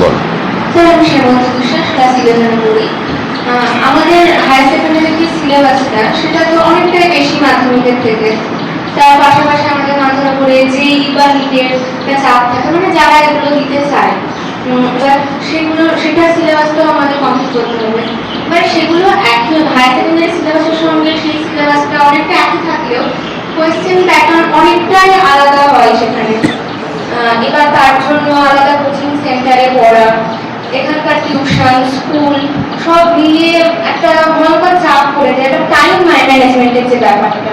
বল। Sir, আমি শ্যামন্ত পড়ি আমাদের হায়ার সেকেন্ডারি যে সিলেবাসটা সেটা তো অনেকটাই বেশি মাধ্যমিকের থেকে। তার পাশাপাশি আমাদের মাথার উপরে যেই বা নিটের একটা চাপ থাকে মানে যারা এগুলো দিতে চায় সেগুলো সেটা সিলেবাসটাও আমাদের কমপ্লিট করতে হবে। এবার সেগুলো একই হায়ার সেকেন্ডারি সিলেবাসের সঙ্গে সেই সিলেবাসটা অনেকটা একই থাকলেও কোয়েশ্চেন প্যাটার্ন অনেকটাই আলাদা হয় সেখানে আহ, এবার তার জন্য আলাদা কোচিং সেন্টারে পড়া এখানকার টিউশন, স্কুল, সব মিলিয়ে একটা ভয়ঙ্কর চাপ পড়ে যায়, একটা টাইম ম্যানেজমেন্টের যে ব্যাপারটা।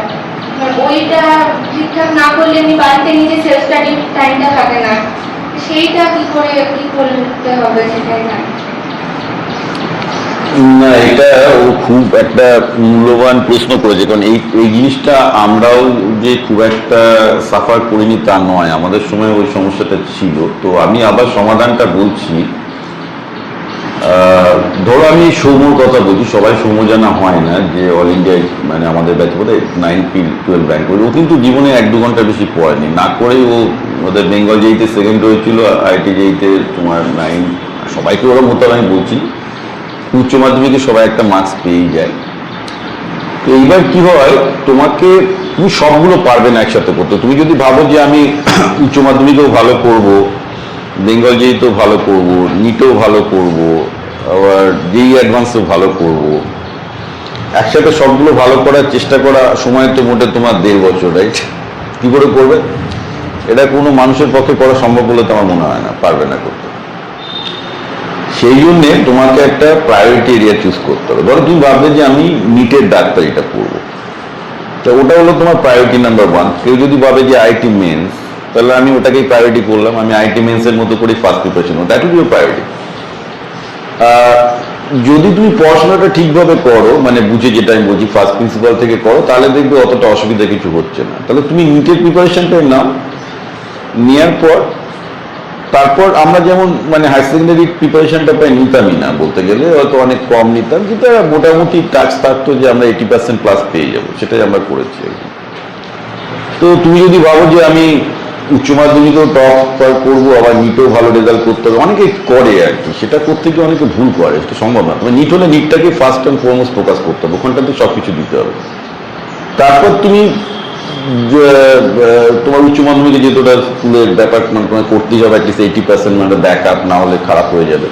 ওইটা ঠিকঠাক না করলে আমি বাড়িতে নিজে সেলফ স্টাডি টাইমটা থাকে না। সেইটা কি করে, কি করতে হবে সেটাই না। না, এটা ও খুব একটা মূল্যবান প্রশ্ন করেছে, কারণ এই এই জিনিসটা আমরাও যে খুব একটা সাফার করিনি তা নয়। আমাদের সময় ওই সমস্যাটা ছিল। তো আমি আবার সমাধানটা বলছি। ধরো আমি সৌমর কথা বলছি, সবাই সৌম জানা হয় না যে অল ইন্ডিয়ায় মানে আমাদের ব্যাচে বোধ নাইন পি টুয়েলভ র্যাঙ্ক করে ও কিন্তু জীবনে এক দু ঘণ্টা বেশি পড়েনি। না করেই ও ওদের বেঙ্গল যেইতে সেকেন্ড হয়েছিল আইটি যেইতে তোমার নাইন সবাইকে হতে হবে আমি বলছি। উচ্চ মাধ্যমিকে সবাই একটা মার্কস পেয়েই যায়। তো এইবার কি হয়, তোমাকে তুমি সবগুলো পারবে না একসাথে করতে তুমি যদি ভাবো যে আমি উচ্চ মাধ্যমিকেও ভালো করব বেঙ্গল যেহেতু ভালো করব নিটেও ভালো করব আবার যেই অ্যাডভান্সও ভালো করব। একসাথে সবগুলো ভালো করার চেষ্টা করা সময় তো মোটে তোমার দেড় বছর রাইট কি করে করবে? এটা কোনো মানুষের পক্ষে করা সম্ভব বলে তো আমার মনে হয় না, পারবে না করতে। সেই জন্যে তোমাকে একটা প্রায়োরিটি এরিয়া চুজ করতে হবে। ধরো তুমি ভাববে যে আমি নিটের ডাক্তারিটা করব। তো ওটা হলো তোমার প্রায়োরিটি নাম্বার ওয়ান কেউ যদি ভাবে যে আইটি মেন্স তাহলে আমি ওটাকেই প্রায়োরিটি করলাম। আমি আইটি মেন্সের মতো করে first preparation that will be priority যদি তুমি পড়াশোনাটা ঠিকভাবে করো মানে বুঝে যেটা আমি বলছি ফার্স্ট প্রিন্সিপাল থেকে করো, তাহলে দেখবে অতটা অসুবিধা কিছু হচ্ছে না। তাহলে তুমি নিটের প্রিপারেশনটাই নাও। নেওয়ার পর, তারপর আমরা যেমন মানে হায়ার সেকেন্ডারি প্রিপারেশনটা প্রায় নিতামই না, বলতে গেলে। হয়তো অনেক কম নিতাম কিন্তু মোটামুটি টাচ থাকতো যে আমরা এইটি পার্সেন্ট প্লাস পেয়ে যাব, সেটাই আমরা করেছি তো তুমি যদি ভাবো যে আমি উচ্চ মাধ্যমিকেও টপ করব আবার নিটেও ভালো রেজাল্ট করতে হবে। অনেকে করে আর কি। সেটা করতে গিয়ে অনেকে ভুল করে, সেটা সম্ভব না। তবে নিট হলে নিটটাকে ফার্স্ট অ্যান্ড ফরমোস্ট ফোকাস করতে হবে। ওখানটাতে সব কিছু দিতে হবে। তারপর তুমি তোমার উচ্চ মাধ্যমিকে যেহেতু স্কুলের ব্যাপার মানে তোমার করতেই হবে অ্যাটলিস্ট এইটি পার্সেন্ট মানে ব্যাক আপ না হলে খারাপ হয়ে যাবে।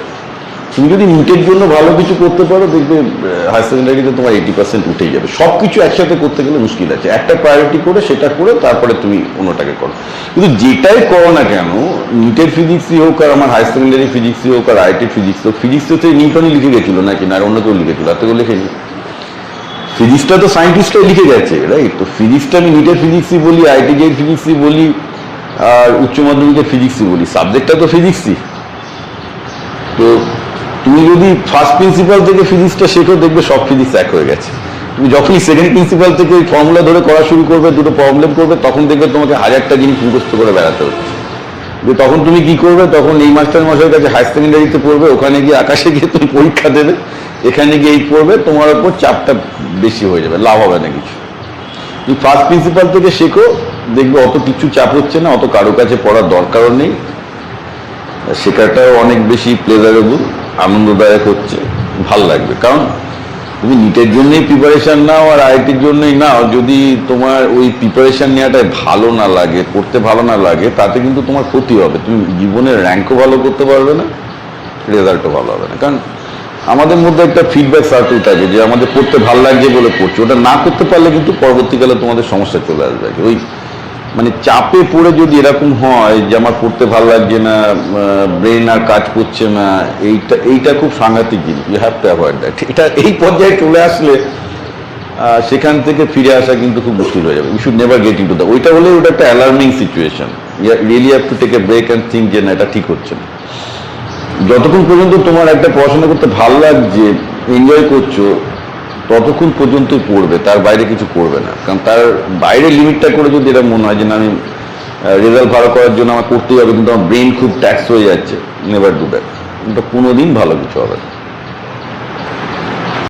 তুমি যদি নিটের জন্য ভালো কিছু করতে পারো, দেখবে হায়ার সেকেন্ডারিতে তোমার এইটি পার্সেন্ট উঠেই যাবে। সব কিছু একসাথে করতে গেলে মুশকিল আছে। একটা প্রায়োরিটি করে সেটা করে তারপরে তুমি অন্যটাকে করো। কিন্তু যেটাই করো না কেন নিটের ফিজিক্সই হোক আর আমার হায়ার সেকেন্ডারি ফিজিক্সই হোক আর আইটি ফিজিক্স হোক ফিজিক্স তো নিউটনই লিখে গেছিল নাকি? না আর অন্য কেউ লিখেছিল, আর তো কেউ লিখেনি। ফিজিক্সটা তো সায়েন্টিস্টরাই লিখে গেছে রাইট তো ফিজিক্সটা আমি নিটের ফিজিক্সই বলি আইটি জের ফিজিক্সই বলি, আর উচ্চ মাধ্যমিকের ফিজিক্সই বলি। সাবজেক্টটা তো ফিজিক্সই তো তুমি যদি ফার্স্ট প্রিন্সিপাল থেকে ফিজিক্সটা শেখো, দেখবে সব ফিজিক্স এক হয়ে গেছে। তুমি যখনই সেকেন্ড প্রিন্সিপাল থেকে ওই ফর্মুলা ধরে করা শুরু করবে, দুটো প্রবলেম করবে, তখন দেখবে তোমাকে হাজারটা জিনিস মুখস্থ করে বেড়াতে হচ্ছে। যে তখন তুমি কি করবে? তখন এই মাস্টার মশাইয়ের কাছে হায়ার সেকেন্ডারিতে পড়বে, ওখানে গিয়ে আকাশে গিয়ে তুমি পরীক্ষা দেবে, এখানে গিয়ে এই পড়বে, তোমার ওপর চাপটা বেশি হয়ে যাবে, লাভ হবে না কিছু। তুমি ফার্স্ট প্রিন্সিপাল থেকে শেখো, দেখবে অত কিছু চাপ হচ্ছে না, অত কারও কাছে পড়ার দরকারও নেই। শেখাটাও অনেক বেশি প্লেজারেবল আনন্দদায়ক হচ্ছে, ভালো লাগবে। কারণ তুমি নিটের জন্যই প্রিপারেশান নাও আর আইটির জন্যই নাও। যদি তোমার ওই প্রিপারেশান নেওয়াটাই ভালো না লাগে, পড়তে ভালো না লাগে, তাতে কিন্তু তোমার ক্ষতি হবে। তুমি জীবনের র্যাঙ্কও ভালো করতে পারবে না, রেজাল্টও ভালো হবে না। কারণ আমাদের মধ্যে একটা ফিডব্যাক সার্কেল থাকে যে আমাদের পড়তে ভালো লাগছে বলে পড়ছি। ওটা না করতে পারলে কিন্তু পরবর্তীকালে তোমাদের সমস্যা চলে আসবে। ওই মানে চাপে পড়ে যদি এরকম হয় যে আমার পড়তে ভালো লাগছে না ব্রেন আর কাজ করছে না, এইটা এইটা খুব সাংঘাতিক জিনিস। You have to avoid that এটা এই পর্যায়ে চলে আসলে সেখান থেকে ফিরে আসা কিন্তু খুব মুশকিল হয়ে যাবে। You should never get into the ওইটা হলে ওটা একটা alarming situation really have to take a break and think যে না, এটা ঠিক হচ্ছে না। যতক্ষণ পর্যন্ত তোমার একটা পড়াশোনা করতে ভালো লাগছে এনজয় করছ ততক্ষণ পর্যন্ত পড়বে, তার বাইরে কিছু করবে না। কারণ তার বাইরে লিমিটটা করে যদি এটা মনে হয় যে, না, আমি রেজাল্ট ভালো করার জন্য আমার করতেই হবে, কিন্তু আমার ব্রেন খুব ট্যাক্স হয়ে যাচ্ছে নেভার ডু এটা কোনোদিন ভালো কিছু হবে না।